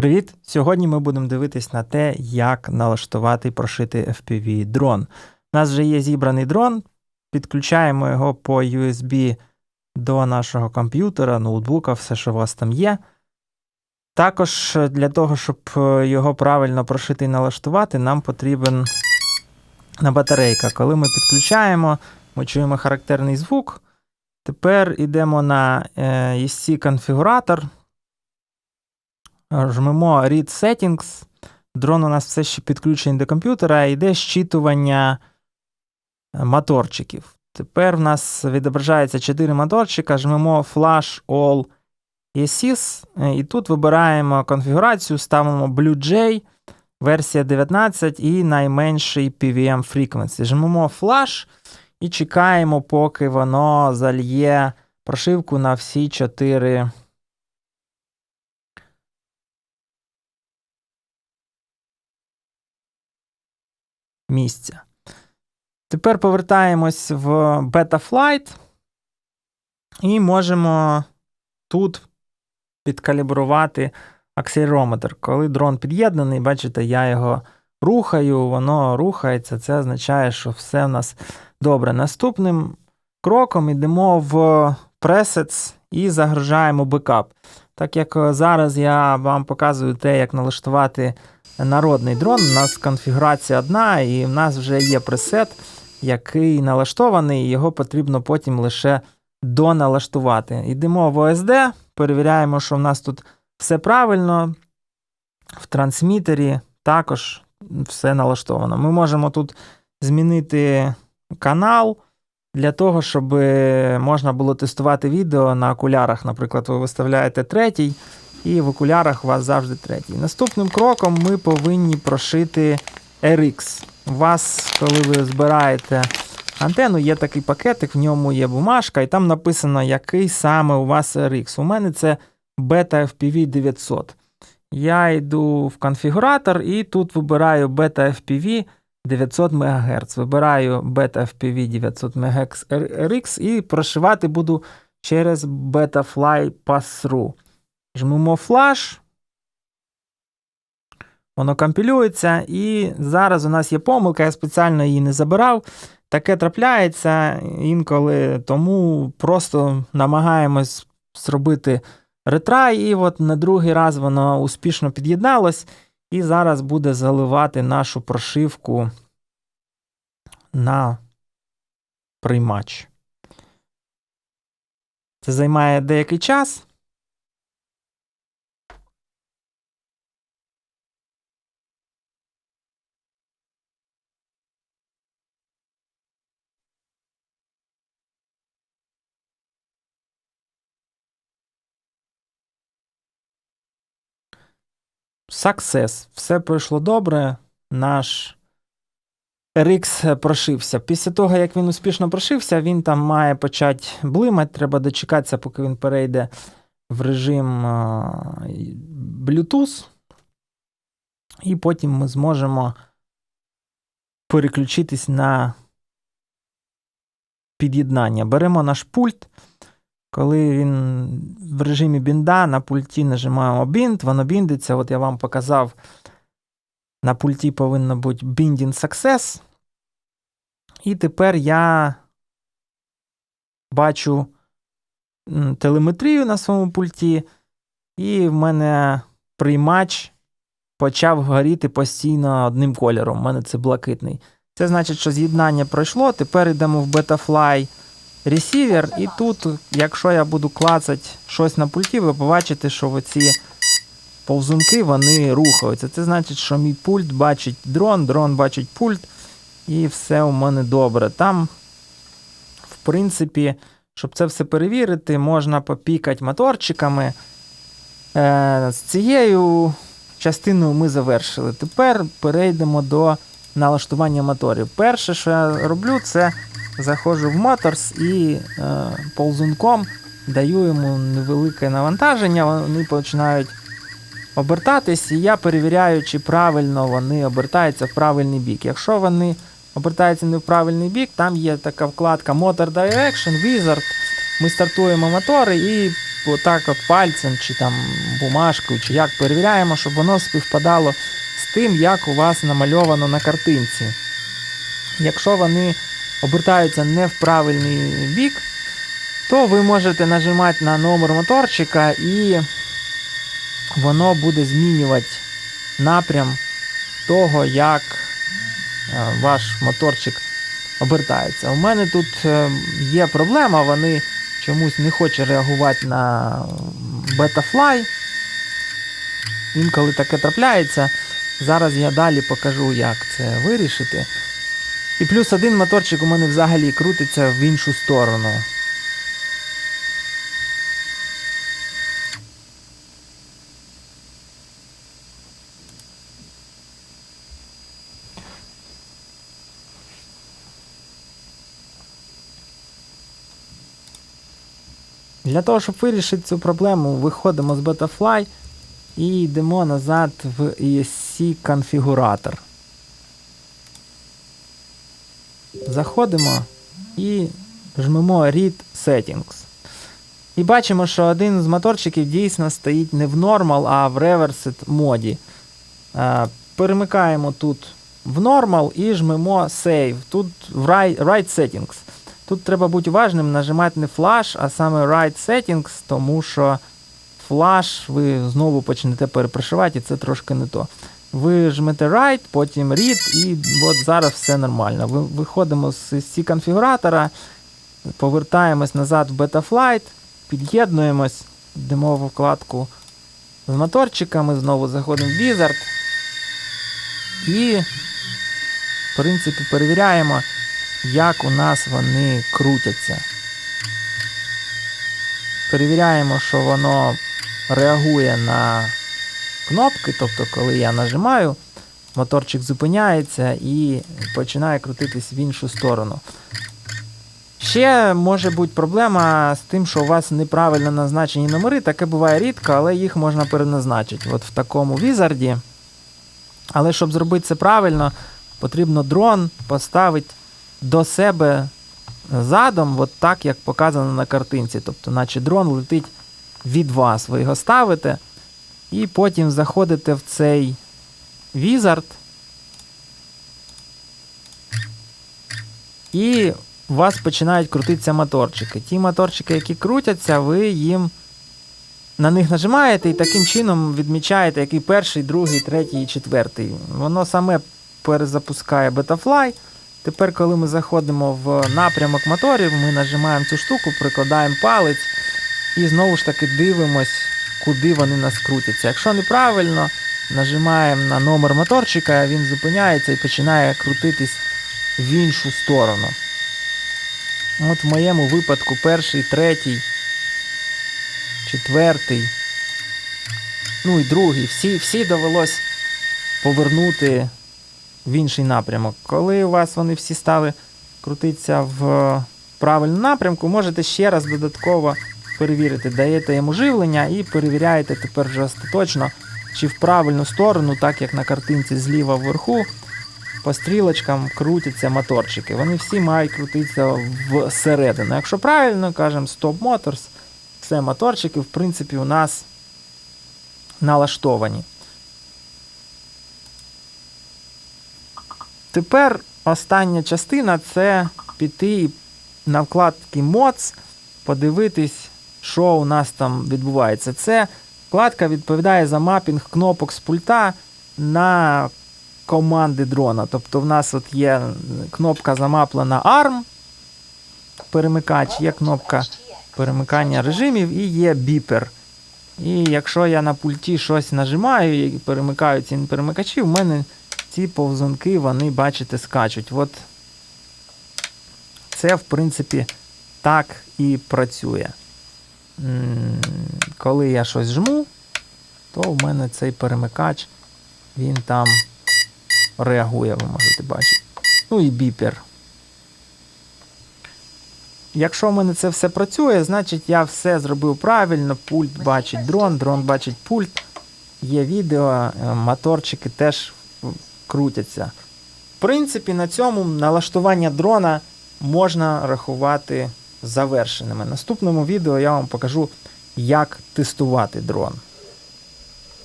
Привіт! Сьогодні ми будемо дивитись на те, як налаштувати і прошити FPV дрон. У нас вже є зібраний дрон, підключаємо його по USB до нашого комп'ютера, ноутбука, все, що у вас там є. Також для того, щоб його правильно прошити і налаштувати, нам потрібен батарейка. Коли ми підключаємо, ми чуємо характерний звук. Тепер йдемо на ESC конфігуратор. Жмемо Read Settings. Дрон у нас все ще підключений до комп'ютера, йде щитування моторчиків. Тепер в нас відображається 4 моторчика, жмемо Flash All ESIS, і тут вибираємо конфігурацію, ставимо Blue J, версія 19 і найменший PVM Frequency. Жмемо Flash і чекаємо, поки воно зальє прошивку на всі 4 місця. Тепер повертаємось в Betaflight і можемо тут підкалібрувати акселерометр. Коли дрон під'єднаний, бачите, я його рухаю, воно рухається. Це означає, що все в нас добре. Наступним кроком йдемо в Presets і загружаємо бекап. Так як зараз я вам показую те, як налаштувати народний дрон. У нас конфігурація одна, і в нас вже є пресет, який налаштований, і його потрібно потім лише доналаштувати. Йдемо в ОСД, перевіряємо, що в нас тут все правильно. В трансмітері також все налаштовано. Ми можемо тут змінити канал. Для того, щоб можна було тестувати відео на окулярах. Наприклад, ви виставляєте третій, і в окулярах у вас завжди третій. Наступним кроком ми повинні прошити RX. У вас, коли ви збираєте антенну, є такий пакетик, в ньому є бумажка, і там написано, який саме у вас RX. У мене це Beta FPV 900. Я йду в конфігуратор і тут вибираю Beta FPV 900 МГц. Вибираю Beta FPV 900 МГц RX і прошивати буду через Betafly Pass-Through. Жмемо флаш. Воно компілюється, і зараз у нас є помилка, я спеціально її не забирав. Таке трапляється інколи, тому просто намагаємось зробити ретрай, і от на другий раз воно успішно під'єдналось, і зараз буде заливати нашу прошивку на приймач. Це займає деякий час. Success. Все пройшло добре. Наш RX прошився. Після того, як він успішно прошився, він там має почати блимати. Треба дочекатися, поки він перейде в режим Bluetooth. І потім ми зможемо переключитись на під'єднання. Беремо наш пульт. Коли він в режимі бінда на пульті нажимаємо бінд, воно біндиться. От я вам показав, на пульті повинно бути Binding Success. І тепер я бачу телеметрію на своєму пульті, і в мене приймач почав горіти постійно одним кольором. У мене це блакитний. Це значить, що з'єднання пройшло. Тепер йдемо в Betafly ресівер, і тут, якщо я буду клацати щось на пульті, ви побачите, що оці повзунки вони рухаються. Це значить, що мій пульт бачить дрон, дрон бачить пульт, і все у мене добре. Там, в принципі, щоб це все перевірити, можна попікати моторчиками. Е, З цією частиною ми завершили. Тепер перейдемо до налаштування моторів. Перше, що я роблю, це заходжу в Motors і е, ползунком даю йому невелике навантаження, вони починають обертатись, і я перевіряю, чи правильно вони обертаються в правильний бік. Якщо вони обертаються не в правильний бік, там є така вкладка Motor Direction, Wizard. Ми стартуємо мотори і отак от пальцем, чи там бумажкою, чи як перевіряємо, щоб воно співпадало з тим, як у вас намальовано на картинці. Якщо вони обертаються не в правильний бік, то ви можете нажимати на номер моторчика і воно буде змінювати напрям того, як е, ваш моторчик обертається. У мене тут е, є проблема, вони чомусь не хочуть реагувати на Betafly. Інколи таке трапляється. Зараз я далі покажу, як це вирішити. І плюс один моторчик у мене взагалі крутиться в іншу сторону. Для того, щоб вирішити цю проблему, виходимо з Betafly і йдемо назад в ESC конфігуратор. Заходимо і жмемо Read Settings. І бачимо, що один з моторчиків дійсно стоїть не в Normal, а в Reversed моді. Е, Перемикаємо тут в Normal і жмемо Save. Тут в Right, Settings. Тут треба бути уважним, нажимати не Flash, а саме Right Settings, тому що Flash ви знову почнете перепрошивати, і це трошки не то. Ви жмете Right, потім Read, і от зараз все нормально. Ви, виходимо з c конфігуратора, повертаємось назад в Betaflight, під'єднуємось, йдемо в вкладку з моторчиками, знову заходимо в Wizard і, в принципі, перевіряємо, як у нас вони крутяться. Перевіряємо, що воно реагує на кнопки, тобто, коли я нажимаю, моторчик зупиняється і починає крутитись в іншу сторону. Ще може бути проблема з тим, що у вас неправильно назначені номери. Таке буває рідко, але їх можна переназначити. От в такому візарді. Але щоб зробити це правильно, потрібно дрон поставити до себе задом, от так, як показано на картинці. Тобто, наче дрон летить від вас. Ви його ставите, і потім заходите в цей візард. І у вас починають крутитися моторчики. Ті моторчики, які крутяться, ви їм на них нажимаєте і таким чином відмічаєте, який перший, другий, третій і четвертий. Воно саме перезапускає Betafly. Тепер, коли ми заходимо в напрямок моторів, ми нажимаємо цю штуку, прикладаємо палець і знову ж таки дивимось, куди вони нас крутяться. Якщо неправильно, нажимаємо на номер моторчика, він зупиняється і починає крутитись в іншу сторону. От в моєму випадку перший, третій, четвертий, ну і другий. Всі, всі довелось повернути в інший напрямок. Коли у вас вони всі стали крутитися в правильному напрямку, можете ще раз додатково перевірити, даєте йому живлення і перевіряєте тепер вже остаточно, чи в правильну сторону, так як на картинці зліва вверху, по стрілочкам крутяться моторчики. Вони всі мають крутитися всередину. Якщо правильно, кажемо Stop Motors, все моторчики, в принципі, у нас налаштовані. Тепер остання частина це піти на вкладки Mods, подивитись, що у нас там відбувається. Це вкладка відповідає за мапінг кнопок з пульта на команди дрона. Тобто в нас от є кнопка замаплена ARM, перемикач, є кнопка перемикання режимів і є біпер. І якщо я на пульті щось нажимаю і перемикаю ці перемикачі, в мене ці повзунки, вони, бачите, скачуть. От це, в принципі, так і працює. Коли я щось жму, то в мене цей перемикач, він там реагує, ви можете бачити. Ну і біпер. Якщо в мене це все працює, значить я все зробив правильно, пульт бачить дрон, дрон бачить пульт. Є відео, моторчики теж крутяться. В принципі, на цьому налаштування дрона можна рахувати завершеними. Наступному відео я вам покажу, як тестувати дрон.